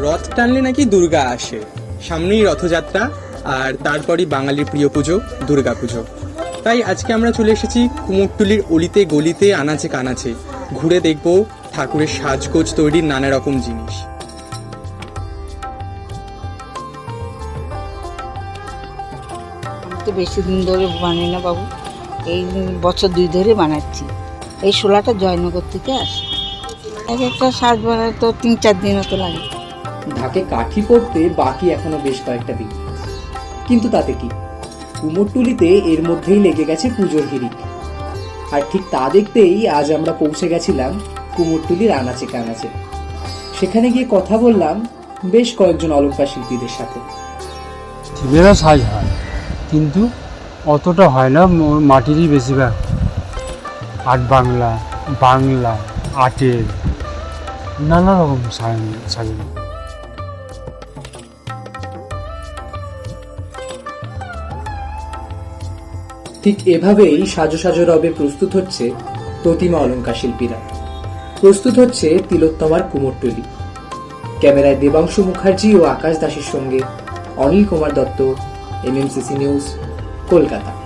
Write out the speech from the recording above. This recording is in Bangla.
রথ টানলে নাকি দুর্গা আসে। সামনেই রথযাত্রা আর তারপরই বাঙালির প্রিয় পুজো, দুর্গা পুজো। তাই আজকে আমরা চলে এসেছি কুমোরটুলির অলিতে গলিতে আনাচে কানাচে। ঘুরে দেখব ঠাকুরের সাজগোজ তৈরির নানা রকম জিনিস। তো বেশি দিন ধরে বানাই না বাবু। এই বছর দুই ধরে বানাচ্ছি। এই শোলাটা জয়নগর থেকে আসে। এক একটা সাজ বানায় তো তিন চার দিনও তো লাগে। ঢাকে কাঠি পড়তে বাকি এখনও বেশ কয়েকটা দিন। কিন্তু তাতে কি? কুমোরটুলিতে এর মধ্যেই লেগে গেছে পুজোর হিরিক আর ঠিক তা দেখতেই আজ আমরা পৌঁছে গেছিলাম কুমোরটুলির আনাচে কানাচে। সেখানে গিয়ে কথা বললাম বেশ কয়েকজন অলঙ্কার শিল্পীদের সাথে। সাজ হয়, কিন্তু অতটা হয় না মাটিরই বেশিরভাগ। আট বাংলা বাংলা, আটের, নানা রকম সাজানো ঠিক এভাবেই সাজো সাজো রবে প্রস্তুত হচ্ছে প্রতিমা অলঙ্কার শিল্পীরা। প্রস্তুত হচ্ছে তিলোত্তমার কুমোরটুলি ক্যামেরায় দেবাংশু মুখার্জি ও আকাশ দাসের সঙ্গে অনিল কুমার দত্ত, এমএমসিসি নিউজ, কলকাতা।